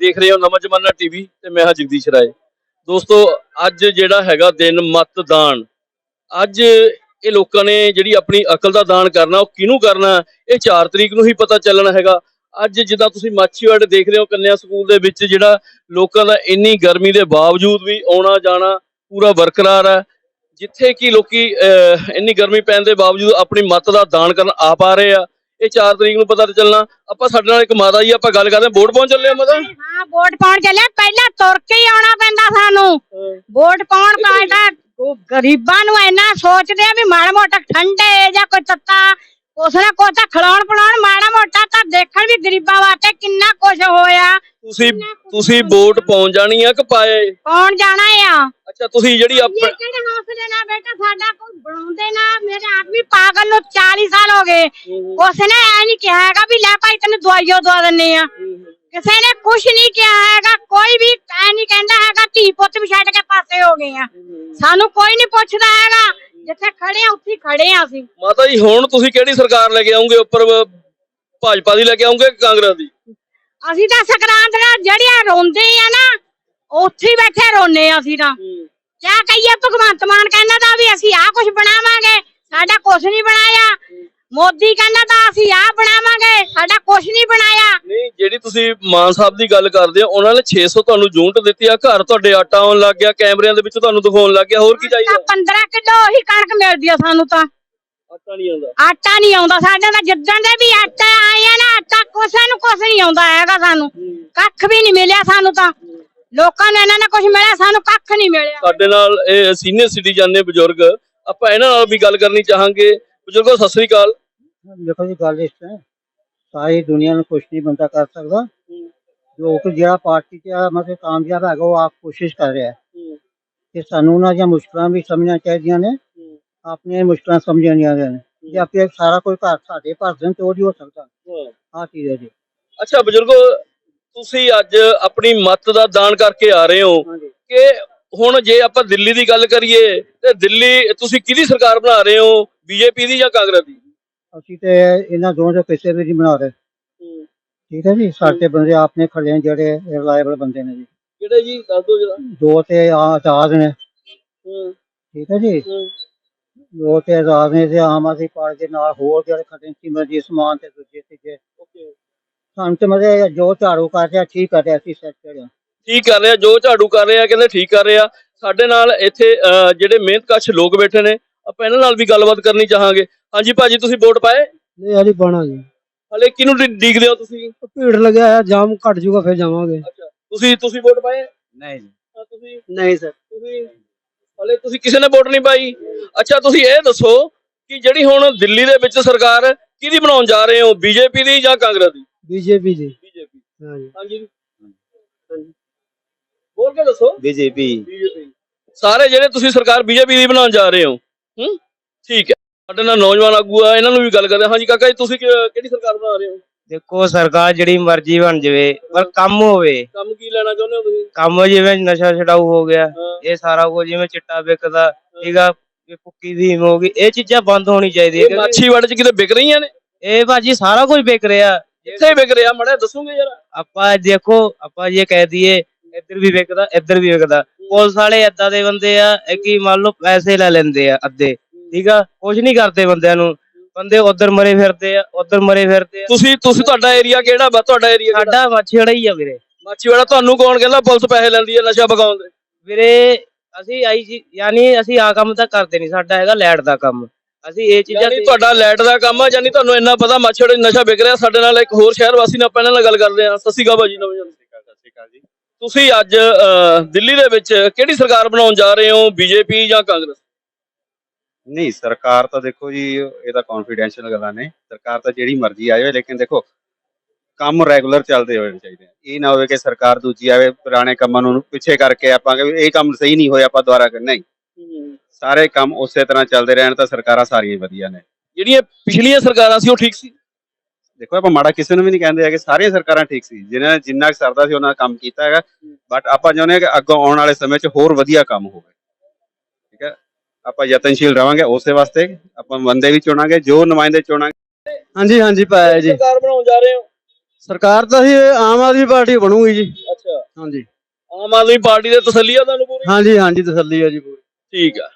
ਦੇਖ ਰਹੇ ਹੋ ਨਵਾਂ ਜਮਾਨਾ ਟੀਵੀ ਤੇ ਮੈਂ ਹਾਂ ਜਗਦੀਸ਼ ਰਾਏ। ਦੋਸਤੋ ਅੱਜ ਜਿਹੜਾ ਹੈਗਾ ਦਿਨ ਮਤਦਾਨ। ਅੱਜ ਇਹ ਲੋਕਾਂ ਨੇ ਜਿਹੜੀ ਆਪਣੀ ਅਕਲ ਦਾ ਦਾਨ ਕਰਨਾ ਉਹ ਕਿਹਨੂੰ ਕਰਨਾ ਇਹ 4 ਤਰੀਕ ਨੂੰ ਹੀ ਪਤਾ ਚੱਲਣਾ ਹੈਗਾ। ਅੱਜ ਜਿੱਦਾਂ ਤੁਸੀਂ ਮਾਛੀਵਾੜੇ ਦੇਖ ਰਹੇ ਹੋ ਕੰਨਿਆ ਸਕੂਲ ਦੇ ਵਿੱਚ ਜਿਹੜਾ ਲੋਕਾਂ ਦਾ ਇੰਨੀ ਗਰਮੀ ਦੇ ਬਾਵਜੂਦ ਵੀ ਆਉਣਾ ਜਾਣਾ ਪੂਰਾ ਬਰਕਰਾਰ ਹੈ। ਜਿੱਥੇ ਕਿ ਲੋਕੀ ਅਹ, ਇੰਨੀ ਗਰਮੀ ਪੈਣ ਦੇ ਬਾਵਜੂਦ ਆਪਣੀ ਮੱਤ ਦਾ ਦਾਨ ਕਰਨ ਆ ਪਾ ਰਹੇ ਆ। ਇਹ 4 ਤਰੀਕ ਨੂੰ ਪਤਾ ਚੱਲਣਾ। ਆਪਾਂ ਸਾਡੇ ਨਾਲ ਇੱਕ ਮਾਤਾ ਜੀ ਆਪਾਂ ਗੱਲ ਕਰਦੇ ਹਾਂ। ਵੋਟ ਪਾਉਣ ਚੱਲੇ ਆ ਮਾਤਾ? ਹਾਂ ਵੋਟ ਪਾਉਣ ਚੱਲਿਆ ਪਹਿਲਾਂ ਤੁਰ ਕੇ ਹੀ ਆਉਣਾ ਪੈਂਦਾ ਸਾਨੂੰ। ਵੋਟ ਪਾਉਣ ਪਾਉਂਦਾ ਗਰੀਬਾਂ ਨੂੰ ਇੰਨਾ ਸੋਚਦੇ ਆ ਵੀ ਮਾੜਾ ਮੋਟਾ ਠੰਡੇ ਜਾਂ ਕੋਈ ਤੱਤਾ ਕੁਛ ਨਾ ਕੁਛ ਤਾਂ ਖਿਲਾਉਣ ਪਿਲਾਉਣ ਮਾੜਾ ਮੋਟਾ ਤਾਂ ਦੇਖਣ ਵੀ ਗਰੀਬਾਂ ਵਾਸਤੇ ਕਿੰਨਾ ਕੁਛ ਹੋਇਆ। ਤੁਸੀਂ ਤੁਸੀਂ ਵੋਟ ਪਾਉਣ ਜਾਣੀ ਆ ਕਿ ਪਾਏ? ਪਾਉਣ ਜਾਣਾ ਆ। ਅੱਛਾ ਤੁਸੀਂ ਜਿਹੜੀ ਇਹ ਆਪ ਕਿਹੜੇ ਹੌਸਲੇ ਨਾਲ ਬੇਟਾ ਸਾਡਾ ਕੋਈ ਬਣਾਉਂਦੇ ਨਾ। ਮੇਰੇ ਆਦਮੀ ਪਾਗਲ ਨੂੰ 40 ਸਾਲ ਹੋ ਗਏ। ਉਸ ਨੇ ਐ ਨਹੀਂ ਕਿਹਾ ਹੈਗਾ ਵੀ ਲੈ ਭਾਈ ਤੈਨੂੰ ਦਵਾਈਓ ਦਵਾ ਦਿੰਨੇ ਆ। ਕਿਸੇ ਨੇ ਕੁਝ ਨਹੀਂ ਕਿਹਾ ਹੈਗਾ। ਕੋਈ ਵੀ ਐ ਨਹੀਂ ਕਹਿੰਦਾ ਹੈਗਾ ਧੀ ਪੁੱਤ ਵੀ ਛੱਡ ਕੇ ਪਾਸੇ ਹੋ ਗਏ ਆ। ਸਾਨੂੰ ਕੋਈ ਨਹੀਂ ਪੁੱਛਦਾ ਹੈਗਾ। ਜਿੱਥੇ ਖੜੇ ਆ ਉੱਥੇ ਹੀ ਖੜੇ ਆ ਅਸੀਂ। ਮਾਤਾ ਜੀ ਹੁਣ ਤੁਸੀਂ ਕਿਹੜੀ ਸਰਕਾਰ ਲੈ ਕੇ ਆਉਂਗੇ? ਉੱਪਰ ਭਾਜਪਾ ਦੀ ਲੈ ਕੇ ਆਉਂਗੇ ਕਿ ਕਾਂਗਰਸ ਦੀ? ਅਸੀਂ ਤਾਂ ਸਕਰਾਂਤ ਨਾਲ ਜਿਹੜੀਆਂ ਰੋਂਦੇ ਆ ਨਾ ਉੱਥੇ ਹੀ ਬੈਠੇ ਰੋਨੇ ਆ ਅਸੀਂ ਤਾਂ। ਕਿਆ ਕਹੀਏ ਭਗਵੰਤ ਮਾਨ ਕਹਿੰਦਾ ਤਾਂ ਵੀ ਅਸੀਂ ਆਹ ਕੁਝ ਬਣਾਵਾਂਗੇ ਸਾਡਾ ਕੁਝ ਨਹੀਂ ਬਣਾਇਆ। ਮੋਦੀ ਕਹਿੰਦਾ ਤਾਂ ਅਸੀਂ ਆਹ ਬਣਾਵਾਂਗੇ ਸਾਡਾ ਕੁਝ ਨਹੀਂ ਬਣਾਇਆ। ਨਹੀਂ ਜਿਹੜੀ ਤੁਸੀਂ ਮਾਨ ਸਾਹਿਬ ਦੀ ਗੱਲ ਕਰਦੇ ਹੋ ਉਹਨਾਂ ਨੇ 600 ਤੁਹਾਨੂੰ ਯੂਨਿਟ ਦਿੱਤੀ ਆ ਘਰ ਤੁਹਾਡੇ ਆਟਾ ਆਉਣ ਲੱਗ ਗਿਆ ਕੈਮਰਿਆਂ ਦੇ ਵਿੱਚ ਤੁਹਾਨੂੰ ਦਿਖਾਉਣ ਲੱਗ ਗਿਆ ਹੋਰ ਕੀ ਚਾਹੀਦਾ ਤਾਂ 15 ਕਿਲੋ ਹੀ ਕਣਕ ਮਿਲਦੀ ਆ ਸਾਨੂੰ ਤਾਂ। ਆਟਾ ਨਹੀਂ ਆਉਂਦਾ। ਆਟਾ ਨਹੀਂ ਆਉਂਦਾ। ਸਾਡੇ ਨਾਲ ਜਿੱਦਣ ਦੇ ਵੀ ਆਟਾ ਆਇਆ ਨਾ ਆਟਾ ਕੁਛ ਨੂੰ ਕੁਛ ਨਹੀਂ ਆਉਂਦਾ ਹੈਗਾ ਸਾਨੂੰ। ਕੱਖ ਵੀ ਨਹੀਂ ਮਿਲਿਆ ਸਾਨੂੰ ਤਾਂ। ਲੋਕਾਂ ਨੂੰ ਇਹਨਾਂ ਨੇ ਕੁਝ ਮਿਲਿਆ ਸਾਨੂੰ ਕੱਖ ਨਹੀਂ ਮਿਲਿਆ। ਸਾਡੇ ਨਾਲ ਇਹ ਸੀਨੀਅਰ ਸਿਟੀਜ਼ਨ ਨੇ ਬਜ਼ੁਰਗ। ਆਪਾਂ ਇਹਨਾਂ ਨਾਲ ਵੀ ਗੱਲ ਕਰਨੀ ਚਾਹਾਂਗੇ। ਬਜ਼ੁਰਗੋ ਸਤਿ ਸ੍ਰੀ ਅਕਾਲ। ਦੇਖੋ ਜੀ ਗੱਲ ਇਸ ਤਰ੍ਹਾਂ ਹੈ, ਸਾਰੀ ਦੁਨੀਆ ਨੂੰ ਕੁਛ ਨਹੀਂ ਬੰਦਾ ਕਰ ਸਕਦਾ। ਜੋ ਕਿ ਜਿਹੜਾ ਪਾਰਟੀ 'ਚ ਆ, ਮਤਲਬ ਕਾਮਯਾਬ ਹੈਗਾ ਉਹ ਆਪ ਕੋਸ਼ਿਸ਼ ਕਰ ਰਿਹਾ ਹੈ। ਕਿ ਸਾਨੂੰ ਉਹਨਾਂ ਦੀਆਂ ਮੁਸ਼ਕਲਾਂ ਵੀ ਸਮਝਣਾ ਚਾਹੀਦੀਆਂ ਨੇ। ਆਪਣੀਆਂ ਮੁਸ਼ਕਲਾਂ ਸਮਝਣੀਆਂ ਨੇ। ਜੇ ਆਪੇ ਸਾਰਾ ਕੋਈ ਘਰ ਸਾਡੇ ਭਰ ਦੇਣ ਤੇ ਉਹ ਨਹੀਂ ਹੋ ਸਕਦਾ। ਆਹ ਚੀਜ਼ ਹੈ ਜੀ। ਅੱਛਾ ਬਜ਼ੁਰਗੋ ਤੁਸੀਂ ਅੱਜ ਆਪਣੀ ਮਤ ਦਾ ਦਾਨ ਕਰਕੇ ਆ ਰਹੇ ਹੋ ਹਾਂਜੀ। ਕਿ ਹੁਣ ਜੇ ਆਪਾਂ ਦਿੱਲੀ ਦੀ ਗੱਲ ਕਰੀਏ ਤੇ ਦਿੱਲੀ ਤੁਸੀਂ ਕਿਹਦੀ ਸਰਕਾਰ ਬਣਾ ਰਹੇ ਹੋ? ਬੀਜੇਪੀ ਦੀ ਜਾਂ ਕਾਂਗਰਸ ਦੀ? ਅਸੀਂ ਤੇ ਇਹਨਾਂ ਦੋਵਾਂ ਚੋਂ ਕਿਸੇ ਵੀ ਨਹੀਂ ਬਣਾ ਰਹੇ। ਠੀਕ ਹੈ ਜੀ ਸਾਡੇ ਬੰਦੇ ਆਪਣੇ ਖੜੇ ਨੇ ਜਿਹੜੇ ਰਿਲਾਇਬਲ ਬੰਦੇ ਨੇ ਜੀ। ਕਿਹੜੇ ਜੀ? ਦੱਸ ਦਿਓ ਜਰਾ। ਦੋ ਤੇ ਆ ਆਜ਼ਾਦ ਨੇ। ਠੀਕ ਹੈ ਜੀ। ਦੋ ਤੇ ਆਜ਼ਾਦ ਨੇ ਤੇ ਆਮ ਆਦਮੀ ਪਾਰਟੀ ਦੇ ਨਾਲ ਹੋਰ ਜਿਹੜੇ ਖੜੇ ਨੇ ਸਿਮਰਜੀਤ ਸਮਾਨ ਤੇ ਦੂਜੇ ਓਕੇ ਸਾਨੂੰ ਤੇ ਮਤਲਬ ਜੋ ਝਾੜੂ ਕਰ ਰਿਹਾ ਠੀਕ ਕਰ ਰਿਹਾ ਅਸੀਂ ਸੈਕਟਰ ਆ ਠੀਕ ਕਰ ਰਿਹਾ ਜੋ ਝਾੜੂ ਕਰ ਰਿਹਾ ਕਹਿੰਦੇ ਠੀਕ ਕਰ ਰਿਹਾ। ਸਾਡੇ ਨਾਲ ਇੱਥੇ ਅਹ, ਜਿਹੜੇ ਮਿਹਨਤਕਸ਼ ਲੋਕ ਬੈਠੇ ਨੇ ਆਪਾਂ ਇਹਨਾਂ ਨਾਲ ਵੀ ਗੱਲਬਾਤ ਕਰਨੀ ਚਾਹਾਂਗੇ। ਹਾਂਜੀ ਭਾਜੀ ਤੁਸੀਂ ਵੋਟ ਪਾਏ? ਨਹੀਂ ਹਲੀ ਜੀ। ਹਲੇ ਕਿਹਨੂੰ ਡੀ- ਡੀਕਦੇ ਹੋ ਤੁਸੀਂ? ਭੀੜ ਲੱਗਿਆ ਹੈ ਜਾਮ ਘਟ ਜੂਗਾ ਫਿਰ ਜਾਵਾਂਗੇ। ਅੱਛਾ। ਤੁਸੀਂ ਤੁਸੀਂ ਵੋਟ ਪਾਏ? ਨਹੀਂ ਤੁਸੀਂ? ਨਹੀਂ ਸਰ। ਤੁਸੀਂ? ਹਲੇ ਤੁਸੀਂ ਕਿਸੇ ਨੇ ਵੋਟ ਨਹੀਂ ਪਾਈ। ਅੱਛਾ ਤੁਸੀਂ ਇਹ ਦੱਸੋ ਕਿ ਜਿਹੜੀ ਹੁਣ ਦਿੱਲੀ ਦੇ ਵਿੱਚ ਸਰਕਾਰ ਕਿਹਦੀ ਬਣਾਉਣ ਜਾ ਰਹੇ ਹੋ? ਬੀਜੇਪੀ ਦੀ ਜਾਂ ਕਾਂਗਰਸ ਦੀ? ਬੀਜੇਪੀ ਜੀ ਬੀਜੇਪੀ। ਹਾਂਜੀ। ਹਾਂਜੀ ਬੋਲ ਕੇ ਦੱਸੋ। ਬੀਜੇਪੀ। ਸਾਰੇ ਜਿਹੜੇ ਤੁਸੀਂ ਸਰਕਾਰ ਬੀਜੇਪੀ ਦੀ ਬਣਾਉਣ ਜਾ ਰਹੇ ਹੋ ਹੂੰ? ਠੀਕ ਹੈ। ਸਾਡੇ ਨਾਲ ਨੌਜਵਾਨ ਆਗੂ ਆ ਇਹਨਾਂ ਨੂੰ ਵੀ ਗੱਲ ਕਰਦੇ ਹਾਂ। ਜੀ ਕਾਕਾ ਜੀ ਤੁਸੀਂ ਕਿਹੜੀ ਸਰਕਾਰ ਬਣਾ ਰਹੇ ਹੋ? ਦੇਖੋ ਸਰਕਾਰ ਜਿਹੜੀ ਮਰਜ਼ੀ ਬਣ ਜਾਵੇ ਪਰ ਕੰਮ ਹੋਵੇ। ਕੰਮ ਕੀ ਲੈਣਾ ਚਾਹੁੰਦੇ ਹੋ ਤੁਸੀਂ? ਕੰਮ ਜਿਵੇਂ ਨਸ਼ਾ ਛਡਾਊ ਹੋ ਗਿਆ ਹਾਂ, ਇਹ ਸਾਰਾ ਕੁਝ ਜਿਵੇਂ ਚਿੱਟਾ ਵਿਕਦਾ ਠੀਕਾ ਇਹ ਭੁੱਕੀ ਦੀ ਹੋ ਗਈ ਇਹ ਚੀਜ਼ਾਂ ਬੰਦ ਹੋਣੀ ਇਹ ਕਿਉਂਕਿ ਮਾਛੀਵਾੜੇ ਚ ਕਿਤੇ ਵਿਕ ਰਹੀਆਂ ਨੇ? ਇਹ ਭਾਜੀ ਸਾਰਾ ਕੁਝ ਵਿਕ ਰਿਹਾ। ਕਿੱਥੇ ਵਿਕ ਰਿਹਾ? ਮੜਾ ਦੱਸੋਗੇ ਯਾਰ ਆਪਾਂ ਦੇਖੋ ਆਪਾਂ ਜੇ ਕਹਿ ਦਈਏ ਇੱਧਰ ਵੀ ਵਿਕਦਾ ਇੱਧਰ ਵੀ ਵਿਕਦਾ। ਪੁਲਿਸ ਵਾਲੇ ਏਦਾਂ ਦੇ ਬੰਦੇ ਆ ਇਹ ਕੀ ਮੰਨ ਲਓ ਪੈਸੇ ਲੈ ਲੈਂਦੇ ਆ ਅੱਧੇ ਠੀਕ ਆ ਕੁਝ ਨਹੀਂ ਕਰਦੇ ਬੰਦਿਆਂ ਨੂੰ। ਬੰਦੇ ਉਧਰ ਮਰੇ ਫਿਰਦੇ ਆ ਉਧਰ ਮਰੇ ਫਿਰਦੇ ਆ। ਤੁਸੀਂ ਤੁਸੀਂ ਤੁਹਾਡਾ ਏਰੀਆ ਕਿਹੜਾ ਵਾ? ਤੁਹਾਡਾ ਏਰੀਆ ਸਾਡਾ ਮੱਛੜਾ ਹੀ ਆ ਵੀਰੇ। ਮਾਚੀਵਾੜਾ ਤੁਹਾਨੂੰ ਕੌਣ ਕਹਿੰਦਾ ਪੁਲਿਸ ਪੈਸੇ ਲੈਂਦੀ ਹੈ ਨਸ਼ਾ ਬਗਾਉਣ ਦੇ? ਵੀਰੇ ਅਸੀਂ ਆਈ ਜੀ ਯਾਨੀ ਅਸੀਂ ਆ ਕੰਮ ਤਾਂ ਕਰਦੇ ਨਹੀਂ ਸਾਡਾ ਹੈਗਾ ਲੈਟ ਦਾ ਕੰਮ। ਅਸੀਂ ਇਹ ਚੀਜ਼ਾਂ ਯਾਨੀ ਤੁਹਾਡਾ ਲਾਈਟ ਦਾ ਕੰਮ ਆ ਯਾਨੀ ਤੁਹਾਨੂੰ ਇੰਨਾ ਪਤਾ ਮਾਛੜ ਨਸ਼ਾ ਵਿਕ ਰਿਹਾ ਸਾਡੇ ਨਾਲ ਇੱਕ ਹੋਰ ਸ਼ਹਿਰ ਵਾਸੀ ਨਾਲ ਆਪਾਂ ਇਹਨਾਂ ਨਾਲ ਗੱਲ ਕਰਦੇ ਆ ਸਤਿ ਸ਼੍ਰੀ ਅਕਾਲ ਭਾਜੀ ਨਵਜਨ ਜੀ। ਤੁਸੀਂ ਅੱਜ ਦਿੱਲੀ ਦੇ ਵਿੱਚ ਕਿਹੜੀ ਸਰਕਾਰ ਬਣਾਉਣ ਜਾ ਰਹੇ ਹੋ ਬੀਜੇਪੀ ਜਾਂ ਕਾਂਗਰਸ? ਨਹੀਂ ਸਰਕਾਰ ਤਾਂ ਦੇਖੋ ਜੀ ਇਹ ਤਾਂ ਕੌਨਫੀਡੈਂਸ਼ੀਅਲ ਗੱਲਾਂ ਨੇ। ਸਰਕਾਰ ਤਾਂ ਜਿਹੜੀ ਮਰਜ਼ੀ ਆਵੇ ਲੇਕਿਨ ਦੇਖੋ ਕੰਮ ਰੈਗੂਲਰ ਚੱਲਦੇ ਹੋਣੇ ਚਾਹੀਦੇ ਆ। ਇਹ ਨਾ ਹੋਵੇ ਕਿ ਸਰਕਾਰ ਦੂਜੀ ਆਵੇ ਪੁਰਾਣੇ ਕੰਮਾਂ ਨੂੰ ਪਿੱਛੇ ਕਰਕੇ ਆਪਾਂ ਕਿ ਇਹ ਕੰਮ ਸਹੀ ਨਹੀਂ ਹੋਇਆ ਆਪਾਂ ਦੁਬਾਰਾ ਕਰ ਨਹੀਂ ਸਾਰੇ ਕੰਮ ਉਸੇ ਤਰ੍ਹਾਂ ਚੱਲਦੇ ਰਹਿਣ ਤਾਂ ਸਰਕਾਰਾਂ ਸਾਰੀਆਂ ਹੀ ਵਧੀਆ ਨੇ। ਜਿਹੜੀਆਂ ਪਿਛਲੀਆਂ ਸਰਕਾਰਾਂ ਸੀ ਉਹ ਠੀਕ ਸੀ? ਦੇਖੋ ਆਪਾਂ ਮਾੜਾ ਕਿਸੇ ਨੂੰ ਵੀ ਨਹੀਂ ਕਹਿੰਦੇ ਹੈਗੇ ਸਾਰੀਆਂ ਸਰਕਾਰਾਂ ਠੀਕ ਸੀ। ਜਿਨ੍ਹਾਂ ਜਿੰਨਾ ਸਰਦਾ ਸੀ ਉਹਨਾਂ ਕੰਮ ਕੀਤਾ ਹੈਗਾ। ਬਟ ਆਪਾਂ ਚਾਹੁੰਦੇ ਹਾਂ ਕਿ ਅੱਗੋਂ ਆਉਣ ਵਾਲੇ ਸਮੇਂ 'ਚ ਹੋਰ ਵਧੀਆ ਕੰਮ ਹੋਵੇ। ਹੈ ਆਪਾਂ ਯਤਨਸ਼ੀਲ ਰਵਾਂਗੇ ਉਸੇ ਵਾਸਤੇ ਆਪਾਂ ਬੰਦੇ ਵੀ ਚੁਣਾਂਗੇ ਜੋ ਨੁਮਾਇੰਦੇ ਚੁਣਾਂਗੇ। ਹਾਂਜੀ ਹਾਂਜੀ ਪਾਇਆ ਜੀ। ਸਰਕਾਰ ਬਣਾਉਣ ਜਾ ਰਹੇ ਹੋ? ਸਰਕਾਰ ਤਾਂ ਹੀ ਆਮ ਆਦਮੀ ਪਾਰਟੀ ਬਣੂਗੀ ਜੀ। ਅੱਛਾ। ਹਾਂਜੀ। ਆਮ ਆਦਮੀ ਪਾਰਟੀ ਦੇ ਤਸੱਲੀ ਆ ਤੁਹਾਨੂੰ ਪੂਰੀ? ਹਾਂਜੀ ਹਾਂਜੀ ਤਸੱਲੀ ਹੈ ਜੀ ਪੂਰੀ। ਠੀਕ ਆ।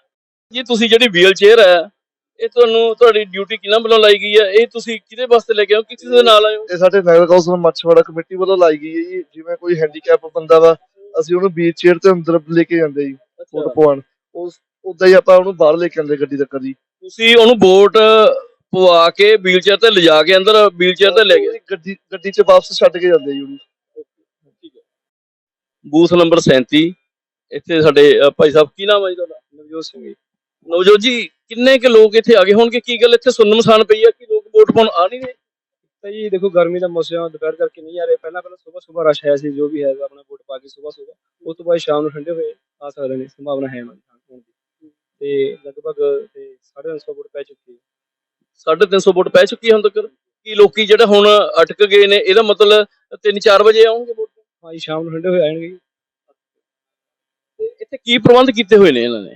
ਜੀ ਤੁਸੀਂ ਜਿਹੜੀ ਵੀਲ ਚੇਅਰ ਹੈ ਇਹ ਤੁਹਾਨੂੰ ਤੁਹਾਡੀ ਡਿਊਟੀ ਕਿਹਨਾਂ ਵੱਲੋਂ ਲਾਈ ਗਈ ਹੈ? ਇਹ ਤੁਸੀਂ ਕਿਹਦੇ ਵਾਸਤੇ ਲੈ ਕੇ ਹੋ? ਕਿਸੇ ਦੇ ਨਾਲ ਆਏ ਹੋ? ਇਹ ਸਾਡੇ ਨਗਰ ਕੌਂਸਲ ਮੱਛਵਾੜਾ ਕਮੇਟੀ ਵੱਲੋਂ ਲਾਈ ਗਈ ਹੈ ਜੀ। ਜਿਵੇਂ ਕੋਈ ਹੈਂਡੀਕੈਪ ਬੰਦਾ ਵਾ ਅਸੀਂ ਉਹਨੂੰ ਵੀਲ ਚੇਅਰ ਤੇ ਅੰਦਰ ਲੈ ਕੇ ਜਾਂਦੇ ਜੀ ਵੋਟ ਪਵਾਉਣ। ਉਸ ਉਦਾਂ ਹੀ ਆਪਾਂ ਉਹਨੂੰ ਬਾਹਰ ਲੈ ਕੇ ਆਉਂਦੇ ਗੱਡੀ ਤੱਕ ਜੀ। ਤੁਸੀਂ ਉਹਨੂੰ ਵੋਟ ਪਵਾ ਕੇ ਵੀਲ ਚੇਅਰ ਤੇ ਲਿਜਾ ਕੇ ਅੰਦਰ ਵੀਲ ਚੇਅਰ ਤੇ ਲੈ ਗਏ? ਗੱਡੀ ਗੱਡੀ 'ਚ ਵਾਪਸ ਛੱਡ ਕੇ ਜਾਂਦੇ ਜੀ ਉਹਨੂੰ। ਬੂਥ ਨੰਬਰ 37 ਇੱਥੇ ਸਾਡੇ ਅ, ਭਾਈ ਸਾਹਿਬ ਕੀ ਨਾਮ ਹੈ ਜੀ ਤੁਹਾਡਾ? ਨਵਜੋਤ ਸਿੰਘ ਜੀ। ਨਵਜੋਤ ਜੀ ਕਿੰਨੇ ਕੁ ਲੋਕ ਇੱਥੇ ਆ ਗਏ ਹੋਣਗੇ? ਕੀ ਗੱਲ ਇੱਥੇ ਸੁੰਨ ਮਸਾਨ ਪਈ ਆ ਕਿ ਲੋਕ ਵੋਟ ਪਾਉਣ ਆ ਨਹੀਂ ਰਹੇ? ਤਾਂ ਜੀ ਦੇਖੋ ਗਰਮੀ ਦਾ ਮੌਸਮ ਆ, ਦੁਪਹਿਰ ਕਰਕੇ ਨਹੀਂ ਆ ਰਹੇ। ਪਹਿਲਾਂ ਪਹਿਲਾਂ ਸਵੇਰ ਸਵੇਰ ਰਸ਼ ਆਇਆ ਸੀ ਜੋ ਵੀ ਹੈ ਆਪਣਾ ਵੋਟ ਪਾ ਕੇ ਸਵੇਰ ਸਵੇਰ। ਉਸ ਤੋਂ ਬਾਅਦ ਸ਼ਾਮ ਨੂੰ ਠੰਡੇ ਹੋਏ ਆ ਸਕਦੇ ਨੇ ਸੰਭਾਵਨਾ ਹੈ ਦੀ ਤੇ ਲਗਭਗ ਤੇ 350 ਵੋਟ ਪੈ ਚੁੱਕੀ ਹੈ। 350 ਵੋਟ ਪੈ ਚੁੱਕੀ ਹੈ ਹੁਣ ਤੱਕ? ਕੀ ਲੋਕੀ ਜਿਹੜੇ ਹੁਣ ਅਟਕ ਗਏ ਨੇ ਇਹਦਾ ਮਤਲਬ 3-4 ਵਜੇ ਆਉਣਗੇ ਵੋਟ? ਹਾਂ ਜੀ ਸ਼ਾਮ ਨੂੰ ਠੰਡੇ ਹੋਏ ਆਣਗੇ ਜੀ। ਤੇ ਇੱਥੇ ਕੀ ਪ੍ਰਬੰਧ ਕੀਤੇ ਹੋਏ ਨੇ ਇਹਨਾਂ ਨੇ?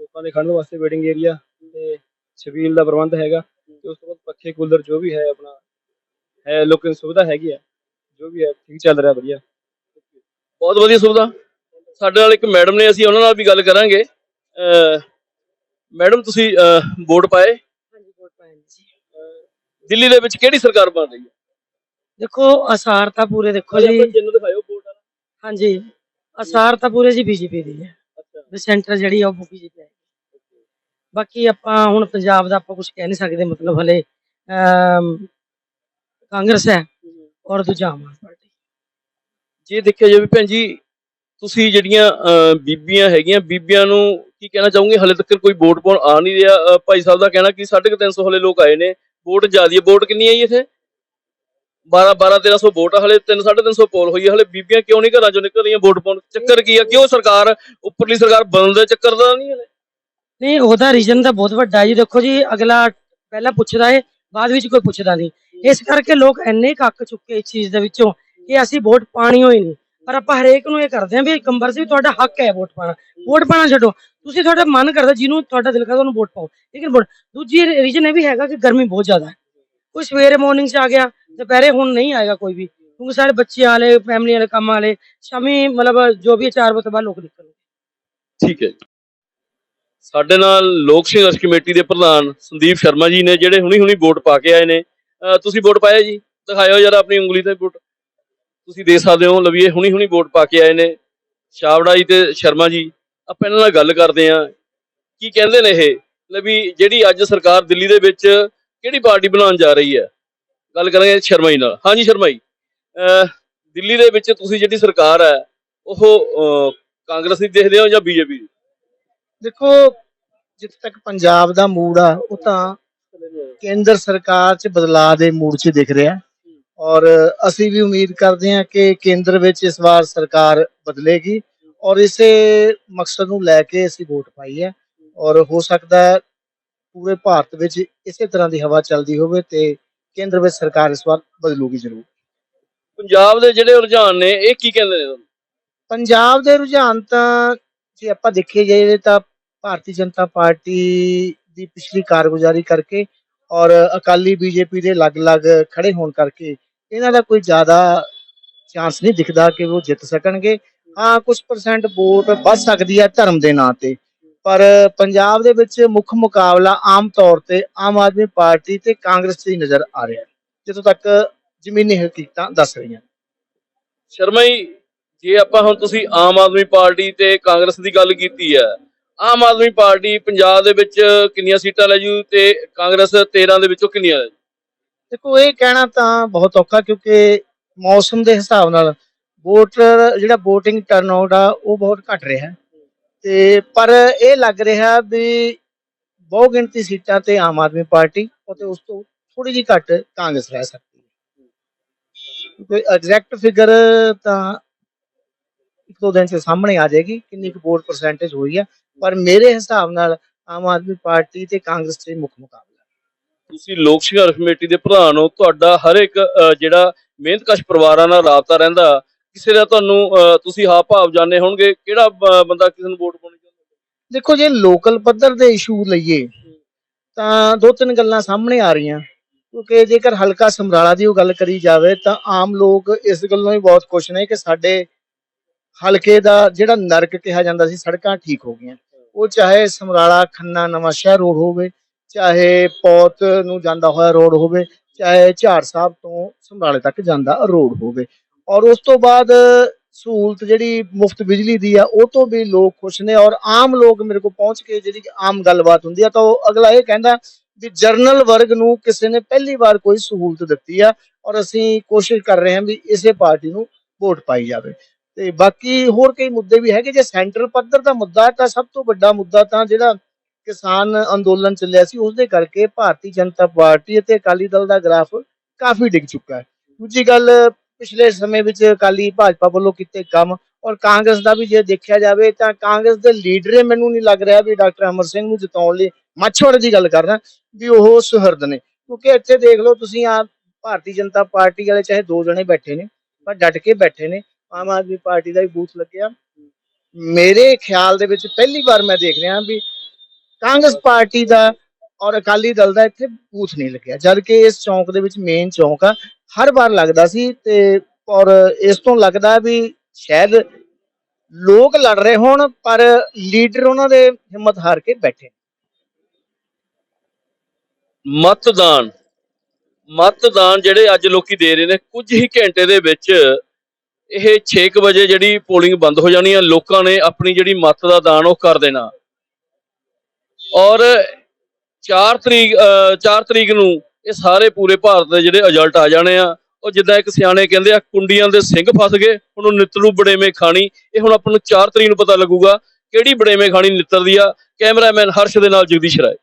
ਲੋਕਾਂ ਦੇ ਖੜਨ ਵਾਸਤੇ ਵੇਟਿੰਗ ਏਰੀਆ ਤੇ ਛਬੀਲ ਦਾ ਪ੍ਰਬੰਧ ਹੈਗਾ ਤੇ ਉਸ ਤੋਂ ਬਾਅਦ ਪੱਖੇ ਕੂਲਰ ਜੋ ਵੀ ਹੈ ਆਪਣਾ ਹੈ ਲੋਕਾਂ ਦੀ ਸੁਵਿਧਾ ਹੈਗੀ ਆ। ਜੋ ਵੀ ਹੈ ਠੀਕ ਚੱਲ ਰਿਹਾ ਵਧੀਆ। ਬਹੁਤ ਵਧੀਆ ਸੁਵਿਧਾ। ਸਾਡੇ ਨਾਲ ਇੱਕ ਮੈਡਮ ਨੇ ਅਸੀਂ ਉਹਨਾਂ ਨਾਲ ਵੀ ਗੱਲ ਕਰਾਂਗੇ। ਮੈਡਮ ਤੁਸੀਂ ਵੋਟ ਪਾਏ? ਹਾਂਜੀ ਵੋਟ ਪਾਉਣ ਜੀ। ਦਿੱਲੀ ਦੇ ਵਿੱਚ ਕਿਹੜੀ ਸਰਕਾਰ ਬਣ ਰਹੀ ਹੈ? ਦੇਖੋ ਅਸਾਰ ਤਾਂ ਪੂਰੇ ਦੇਖੋ ਜੀ। ਜਿੰਨੂੰ ਦਿਖਾਇਓ ਵੋਟ ਵਾਲਾ। ਹਾਂਜੀ ਅਸਾਰ ਤਾਂ ਪੂਰੇ ਜੀ ਬੀਜੇਪੀ ਦੀ ਹੈ ਅੱਛਾ। ਸੈਂਟਰ ਜਿਹੜੀ ਆ ਉਹ ਬੀਜੇਪੀ ਹੈ। ਬਾਕੀ ਆਪਾਂ ਹੁਣ ਪੰਜਾਬ ਦਾ ਆਪਾਂ ਕੁਝ ਕਹਿ ਨਹੀਂ ਸਕਦੇ ਮਤਲਬ ਹਲੇ ਕਾਂਗਰਸ ਹੈ। ਔਰ ਦੂਜਾ ਆਮ ਆਦਮੀ ਪਾਰਟੀ। ਜੇ ਦੇਖਿਆ ਜਾਵੇ ਭੈਣ ਜੀ ਤੁਸੀਂ ਜਿਹੜੀਆਂ ਬੀਬੀਆਂ ਹੈਗੀਆਂ, ਬੀਬੀਆਂ ਨੂੰ ਕੀ ਕਹਿਣਾ ਚਾਹੋਗੇ? ਹਲੇ ਤੱਕ ਕੋਈ ਵੋਟ ਪਾਉਣ ਆ ਨਹੀਂ ਰਿਹਾ। ਭਾਈ ਸਾਹਿਬ ਦਾ ਕਹਿਣਾ ਕਿ 350 ਹਲੇ ਲੋਕ ਆਏ ਨੇ। ਵੋਟ ਜ਼ਿਆਦੀ ਹੈ। ਵੋਟ ਕਿੰਨੀ ਆਈ ਇੱਥੇ? 12 12 1300 ਵੋਟ ਹਲੇ 3 350 ਪੋਲ ਹੋਈ ਹਲੇ ਬੀਬੀਆਂ ਕਿਉਂ ਨਹੀਂ ਘਰਾਂ ਚੋਂ ਨਿਕਲ ਰਹੀਆਂ ਵੋਟ ਪਾਉਣ? ਚੱਕਰ ਕੀ ਆ? ਕਿਉਂ ਸਰਕਾਰ, ਉੱਪਰਲੀ ਸਰਕਾਰ ਬਦਲਣ ਦੇ ਚੱਕਰ ਦਾ ਨਹੀਂ ਹਲੇ? ਨਹੀਂ ਉਹਦਾ ਰੀਜਨ ਤਾਂ ਬਹੁਤ ਵੱਡਾ ਜੀ। ਦੇਖੋ ਜੀ, ਅਗਲਾ ਪਹਿਲਾਂ ਪੁੱਛਦਾ ਏ, ਬਾਅਦ ਵਿੱਚ ਕੋਈ ਪੁੱਛਦਾ ਨਹੀਂ। ਇਸ ਕਰਕੇ ਲੋਕ ਇੰਨੇ ਕੱਕ ਚੁੱਕੇ ਇਸ ਚੀਜ਼ ਦੇ ਵਿੱਚੋਂ ਕਿ ਅਸੀਂ ਵੋਟ ਪਾਣੀ ਹੋਈ ਨਹੀਂ। ਪਰ ਆਪਾਂ ਹਰੇਕ ਨੂੰ ਇਹ ਕਰਦੇ ਹਾਂ ਵੀ ਕੰਪਲਸਰੀ ਤੁਹਾਡਾ ਹੱਕ ਹੈ ਵੋਟ ਪਾਣਾ ਵੋਟ ਪਾਣਾ ਛੱਡੋ। ਤੁਸੀਂ ਤੁਹਾਡਾ ਮਨ ਕਰਦਾ ਜਿਹਨੂੰ ਤੁਹਾਡਾ ਦਿਲ ਕਰਦਾ ਉਹਨੂੰ ਵੋਟ ਪਾਓ। ਲੇਕਿਨ ਵੋਟ ਦੂਜੀ ਰੀਜਨ ਇਹ ਵੀ ਹੈਗਾ ਕਿ ਗਰਮੀ ਬਹੁਤ ਜ਼ਿਆਦਾ ਹੈ। ਕੋਈ ਸਵੇਰੇ ਮਾਰਨਿੰਗ 'ਚ ਆ ਗਿਆ, ਦੁਪਹਿਰੇ ਹੁਣ ਨਹੀਂ ਆਏਗਾ ਕੋਈ ਵੀ। ਕਿਉਂਕਿ ਸਾਰੇ ਬੱਚਿਆਂ ਵਾਲੇ ਫੈਮਿਲੀ ਵਾਲੇ, ਕੰਮ ਵਾਲੇ, ਸ਼ਾਮੀ ਮਤਲਬ ਜੋ ਵੀ ਹੈ ਚਾਰ ਵਜੇ ਤੋਂ ਬਾਅਦ ਲੋਕ ਨਿਕਲਣਗੇ। ਠੀਕ ਹੈ ਸਾਡੇ ਨਾਲ ਲੋਕ ਸੰਘਰਸ਼ ਕਮੇਟੀ ਦੇ ਪ੍ਰਧਾਨ ਸੰਦੀਪ ਸ਼ਰਮਾ ਜੀ ਨੇ, ਜਿਹੜੇ ਹੁਣੀ ਹੁਣੀ ਵੋਟ ਪਾ ਕੇ ਆਏ ਨੇ। ਤੁਸੀਂ ਵੋਟ ਪਾਇਆ ਜੀ? ਦਿਖਾਇਓ ਜਰਾ ਆਪਣੀ ਉਂਗਲੀ ਤੇ ਵੋਟ। ਤੁਸੀਂ ਦੇਖ ਸਕਦੇ ਹੋ ਲਵੀਏ ਹੁਣੀ ਹੁਣੀ ਵੋਟ ਪਾ ਕੇ ਆਏ ਨੇ ਛਾਵੜਾ ਜੀ ਤੇ ਸ਼ਰਮਾ ਜੀ। ਆਪਾਂ ਇਹਨਾਂ ਨਾਲ ਗੱਲ ਕਰਦੇ ਆਂ ਕੀ ਕਹਿੰਦੇ ਨੇ ਇਹ? ਲੈ ਜਿਹੜੀ ਅੱਜ ਸਰਕਾਰ ਦਿੱਲੀ ਦੇ ਵਿੱਚ ਕਿਹੜੀ ਪਾਰਟੀ ਬਣਾਉਣ ਜਾ ਰਹੀ ਹੈ? ਗੱਲ ਕਰਾਂਗੇ ਸ਼ਰਮਾ ਜੀ ਨਾਲ। ਹਾਂਜੀ ਸ਼ਰਮਾ ਜੀ ਦਿੱਲੀ ਦੇ ਵਿੱਚ ਤੁਸੀਂ ਜਿਹੜੀ ਸਰਕਾਰ ਹੈ, ਉਹ ਕਾਂਗਰਸ ਦੀ ਦੇਖਦੇ ਹੋ ਜਾਂ ਬੀਜੇਪੀ ਦੀ? ਦੇਖੋ, ਜਿੱਥੇ ਤੱਕ ਪੰਜਾਬ ਦਾ ਮੂਡ ਆ, ਉਹ ਤਾਂ ਕੇਂਦਰ ਸਰਕਾਰ 'ਚ ਬਦਲਾਅ ਦੇ ਮੂਡ 'ਚ ਦਿਖ ਰਿਹਾ। ਔਰ ਅਸੀਂ ਵੀ ਉਮੀਦ ਕਰਦੇ ਹਾਂ ਕਿ ਕੇਂਦਰ ਵਿੱਚ ਇਸ ਵਾਰ ਸਰਕਾਰ ਬਦਲੇਗੀ ਔਰ ਇਸੇ ਮਕਸਦ ਨੂੰ ਲੈ ਕੇ ਅਸੀਂ ਵੋਟ ਪਾਈ ਹੈ ਔਰ ਹੋ ਸਕਦਾ ਹੈ ਪੂਰੇ ਭਾਰਤ ਵਿੱਚ ਇਸੇ ਤਰ੍ਹਾਂ ਦੀ ਹਵਾ ਚੱਲਦੀ ਹੋਵੇ ਤੇ ਕੇਂਦਰ ਵਿੱਚ ਸਰਕਾਰ ਇਸ ਵਾਰ ਬਦਲੂਗੀ ਜ਼ਰੂਰ ਪੰਜਾਬ ਦੇ ਜਿਹੜੇ ਰੁਝਾਨ ਨੇ ਇਹ ਕੀ ਕਹਿੰਦੇ ਨੇ ਤੁਹਾਨੂੰ? ਪੰਜਾਬ ਦੇ ਰੁਝਾਨ ਤਾਂ ਜੇ ਆਪਾਂ ਦੇਖੀਏ ਜਾਈਏ ਤਾਂ ਭਾਰਤੀ ਜਨਤਾ ਪਾਰਟੀ ਦੀ ਪਿਛਲੀ ਕਾਰਗੁਜ਼ਾਰੀ ਕਰਕੇ ਔਰ ਅਕਾਲੀ ਬੀਜੇਪੀ ਦੇ ਅਲੱਗ-ਅਲੱਗ ਖੜੇ ਹੋਣ ਕਰਕੇ ਇਹਨਾਂ ਦਾ ਕੋਈ ਜ਼ਿਆਦਾ ਚਾਂਸ ਨਹੀਂ ਦਿਖਦਾ ਕਿ ਉਹ ਜਿੱਤ ਸਕਣਗੇ। ਹਾਂ ਕੁਝ ਪਰਸੈਂਟ ਵੋਟ ਵੱਧ ਸਕਦੀ ਹੈ ਧਰਮ ਦੇ ਨਾਂ ਤੇ। ਪਰ ਪੰਜਾਬ ਦੇ ਵਿੱਚ ਮੁੱਖ ਮੁਕਾਬਲਾ ਆਮ ਤੌਰ ਤੇ ਆਮ ਆਦਮੀ ਪਾਰਟੀ ਤੇ ਕਾਂਗਰਸ ਦੀ ਨਜ਼ਰ ਆ ਰਿਹਾ ਹੈ। ਜਿੱਥੋਂ ਤੱਕ ਜ਼ਮੀਨੀ ਹਕੀਕਤਾਂ ਦੱਸ ਰਹੀਆਂ। ਸ਼ਰਮਾ ਜੀ, ਜੇ ਆਪਾਂ ਹੁਣ ਤੁਸੀਂ ਆਮ ਆਦਮੀ ਪਾਰਟੀ ਤੇ ਕਾਂਗਰਸ ਦੀ ਗੱਲ ਕੀਤੀ ਹੈ ਆਮ ਆਦਮੀ ਪਾਰਟੀ ਪੰਜਾਬ ਦੇ ਵਿੱਚ ਕਿੰਨੀਆਂ ਸੀਟਾਂ ਲੈ ਜੂ ਤੇ ਕਾਂਗਰਸ 13 ਦੇ ਵਿੱਚੋਂ ਕਿੰਨੀਆਂ ਲੈ ਜੂ? ਦੇਖੋ, ਇਹ ਕਹਿਣਾ ਤਾਂ ਬਹੁਤ ਔਖਾ ਕਿਉਂਕਿ ਮੌਸਮ ਦੇ ਹਿਸਾਬ ਨਾਲ ਵੋਟਰ, ਜਿਹੜਾ VOTING ਟਰਨਆਊਟ ਆ, ਉਹ ਬਹੁਤ ਘਟ ਰਿਹਾ। ਤੇ ਪਰ ਇਹ ਲੱਗ ਰਿਹਾ ਵੀ ਬਹੁ ਗਿਣਤੀ ਸੀਟਾਂ ਤੇ ਆਮ ਆਦਮੀ ਪਾਰਟੀ ਅਤੇ ਉਸ ਤੋਂ ਥੋੜੀ ਜਿਹੀ ਘੱਟ ਕਾਂਗਰਸ ਰਹਿ ਸਕਦੀ ਹੈ। ਕੋਈ ਐਗਜ਼ੈਕਟ ਫਿਗਰ ਤਾਂ ਇੱਕ ਦੋ ਦਿਨ ਚ ਸਾਹਮਣੇ ਆ ਜਾਏਗੀ ਕਿੰਨੀ ਕੁ ਵੋਟ ਪਰਸੈਂਟੇਜ ਹੋਈ ਹੈ ਪਰ ਮੇਰੇ ਹਿਸਾਬ ਨਾਲ ਆਮ ਆਦਮੀ ਪਾਰਟੀ ਤੇ ਕਾਂਗਰਸ ਦੇ ਮੁੱਖ ਮੁਕਾਬਲਾ। ਤੁਸੀਂ ਲੋਕ ਸੰਘਰਸ਼ ਕਮੇਟੀ ਦੇ ਪ੍ਰਧਾਨ ਹੋ ਤੁਹਾਡਾ ਹਰ ਇੱਕ ਜਿਹੜਾ ਮਿਹਨਤਕਸ਼ ਪਰਿਵਾਰਾਂ ਨਾਲ ਰਾਬਤਾ ਰਹਿੰਦਾ ਕਿਸੇ ਦਾ ਤੁਹਾਨੂੰ ਤੁਸੀਂ ਹਾਵ ਭਾਵ ਜਾਣੇ ਹੋਣਗੇ ਕਿਹੜਾ ਬੰਦਾ ਕਿਸ ਨੂੰ ਵੋਟ ਪਾਉਣੀ ਚਾਹੁੰਦਾ? ਦੇਖੋ ਜੇ ਲੋਕਲ ਪੱਧਰ ਦੇ ਇਸ਼ੂ ਲਈਏ ਤਾਂ ਦੋ ਤਿੰਨ ਗੱਲਾਂ ਸਾਹਮਣੇ ਆ ਰਹੀਆਂ। ਕਿਉਂਕਿ ਜੇਕਰ ਹਲਕਾ ਸਮਰਾਲਾ ਦੀ ਉਹ ਗੱਲ ਕਰੀ ਜਾਵੇ ਤਾਂ ਆਮ ਲੋਕ ਇਸ ਗੱਲੋਂ ਹੀ ਬਹੁਤ ਖੁਸ਼ ਨੇ ਕਿ ਸਾਡੇ ਹਲਕੇ ਦਾ ਜਿਹੜਾ ਨਰਕ ਕਿਹਾ ਜਾਂਦਾ ਸੀ, ਸੜਕਾਂ ਠੀਕ ਹੋ ਗਈਆਂ। ਉਹ ਚਾਹੇ ਸਮਰਾਲਾ, ਖੰਨਾ, ਨਵਾਂ ਸ਼ਹਿਰ ਰੋਡ ਹੋਵੇ, ਚਾਹੇ ਪੌਤ ਨੂੰ ਜਾਂਦਾ ਹੋਇਆ ਰੋਡ ਹੋਵੇ, ਚਾਹੇ ਝਾੜ ਸਾਹਿਬ ਤੋਂ ਸਮਰਾਲੇ ਤੱਕ ਜਾਂਦਾ ਰੋਡ ਹੋਵੇ। ਔਰ ਉਸ ਤੋਂ ਬਾਅਦ ਸਹੂਲਤ ਜਿਹੜੀ ਮੁਫਤ ਬਿਜਲੀ ਦੀ ਆ, ਉਹ ਤੋਂ ਵੀ ਲੋਕ ਖੁਸ਼ ਨੇ। ਔਰ ਆਮ ਲੋਕ ਮੇਰੇ ਕੋਲ ਪਹੁੰਚ ਕੇ ਜਿਹੜੀ ਆਮ ਗੱਲਬਾਤ ਹੁੰਦੀ ਆ, ਤਾਂ ਉਹ ਅਗਲਾ ਇਹ ਕਹਿੰਦਾ ਵੀ ਜਰਨਲ ਵਰਗ ਨੂੰ ਕਿਸੇ ਨੇ ਪਹਿਲੀ ਵਾਰ ਕੋਈ ਸਹੂਲਤ ਦਿੱਤੀ ਆ, ਔਰ ਅਸੀਂ ਕੋਸ਼ਿਸ਼ ਕਰ ਰਹੇ ਹਾਂ ਵੀ ਇਸੇ ਪਾਰਟੀ ਨੂੰ ਵੋਟ ਪਾਈ ਜਾਵੇ। ਤੇ ਬਾਕੀ ਹੋਰ ਕਈ ਮੁੱਦੇ ਵੀ ਹੈਗੇ। ਜੇ ਸੈਂਟਰ ਪੱਧਰ ਦਾ ਮੁੱਦਾ ਤਾਂ ਸਭ ਤੋਂ ਵੱਡਾ ਮੁੱਦਾ ਤਾਂ ਜਿਹੜਾ ਕਿਸਾਨ ਅੰਦੋਲਨ ਚੱਲਿਆ ਸੀ ਉਸ ਦੇ ਕਰਕੇ ਭਾਰਤੀ ਜਨਤਾ ਪਾਰਟੀ ਅਤੇ ਅਕਾਲੀ ਦਲ ਦਾ ਗ੍ਰਾਫ ਕਾਫੀ ਡਿੱਗ ਚੁੱਕਾ ਹੈ। ਦੂਜੀ ਗੱਲ, ਪਿਛਲੇ ਸਮੇਂ ਵਿੱਚ ਅਕਾਲੀ ਭਾਜਪਾ ਵੱਲੋਂ ਕੀਤੇ ਕੰਮ ਔਰ ਕਾਂਗਰਸ ਦਾ ਵੀ ਜੇ ਦੇਖਿਆ ਜਾਵੇ ਤਾਂ ਕਾਂਗਰਸ ਦੇ ਲੀਡਰ ਮੈਨੂੰ ਨਹੀਂ ਲੱਗ ਰਿਹਾ ਵੀ ਡਾਕਟਰ ਅਮਰ ਸਿੰਘ ਨੂੰ ਜਿਤਾਉਣ ਲਈ ਮੱਛਵੜ ਦੀ ਗੱਲ ਕਰਨਾ ਵੀ ਉਹ ਸੁਹਰਦ ਨੇ। ਕਿਉਂਕਿ ਇੱਥੇ ਦੇਖ ਲਓ ਤੁਸੀਂ ਆ ਭਾਰਤੀ ਜਨਤਾ ਪਾਰਟੀ ਵਾਲੇ ਚਾਹੇ ਦੋ ਜਣੇ ਬੈਠੇ ਨੇ, ਪਰ ਡਟ ਕੇ ਬੈਠੇ ਨੇ। ਆਮ ਆਦਮੀ ਪਾਰਟੀ ਦਾ ਵੀ ਬੂਥ ਲੱਗਿਆ। ਮੇਰੇ ਖਿਆਲ ਦੇ ਵਿੱਚ ਪਹਿਲੀ ਵਾਰ ਮੈਂ ਦੇਖ ਰਿਹਾ ਵੀ ਕਾਂਗਰਸ ਪਾਰਟੀ ਦਾ ਔਰ ਅਕਾਲੀ ਦਲ ਦਾ ਇੱਥੇ ਬੂਥ ਨਹੀਂ ਲੱਗਿਆ। ਜਦ ਕਿ ਇਸ ਚੌਂਕ ਦੇ ਵਿੱਚ ਮੇਨ ਚੌਂਕ ਆ, ਹਰ ਵਾਰ ਲੱਗਦਾ ਸੀ ਤੇ ਔਰ ਇਸ ਤੋਂ ਲੱਗਦਾ ਵੀ ਸ਼ਾਇਦ ਲੋਕ ਲੜ ਰਹੇ ਹੋਣ, ਪਰ ਲੀਡਰ ਉਹਨਾਂ ਦੇ ਹਿੰਮਤ ਹਾਰ ਕੇ ਬੈਠੇ। ਮਤਦਾਨ। ਮਤਦਾਨ ਜਿਹੜੇ ਅੱਜ ਲੋਕੀ ਦੇ ਰਹੇ ਨੇ, ਕੁਝ ਹੀ ਘੰਟੇ ਦੇ ਵਿੱਚ ਇਹ 6 ਵਜੇ ਜਿਹੜੀ ਪੋਲਿੰਗ ਬੰਦ ਹੋ ਜਾਣੀ ਹੈ ਲੋਕਾਂ ਨੇ ਆਪਣੀ ਜਿਹੜੀ ਮਤ ਦਾ ਦਾਨ ਉਹ ਕਰ ਦੇਣਾ। ਔਰ 4 ਤਰੀਕ 4 ਤਰੀਕ ਨੂੰ ਇਹ ਸਾਰੇ ਪੂਰੇ ਭਾਰਤ ਦੇ ਜਿਹੜੇ ਰਿਜ਼ਲਟ ਆ ਜਾਣੇ ਆ, ਉਹ ਜਿੱਦਾਂ ਇੱਕ ਸਿਆਣੇ ਕਹਿੰਦੇ ਆ, ਕੁੰਡੀਆਂ ਦੇ ਸਿੰਘ ਫਸ ਗਏ ਹੁਣ ਉਹ ਨਿੱਤਰੂ ਬੜੇਵੇਂ ਖਾਣੀ। ਇਹ ਹੁਣ ਆਪਾਂ ਨੂੰ 4 ਤਰੀਕ ਨੂੰ ਪਤਾ ਲੱਗੂਗਾ ਕਿਹੜੀ ਬੜੇਵੇਂ ਖਾਣੀ ਨਿੱਤਰ ਦੀ ਆ। ਕੈਮਰਾਮੈਨ ਹਰਸ਼ ਦੇ ਨਾਲ ਜਗਦੀਸ਼ ਰਾਏ।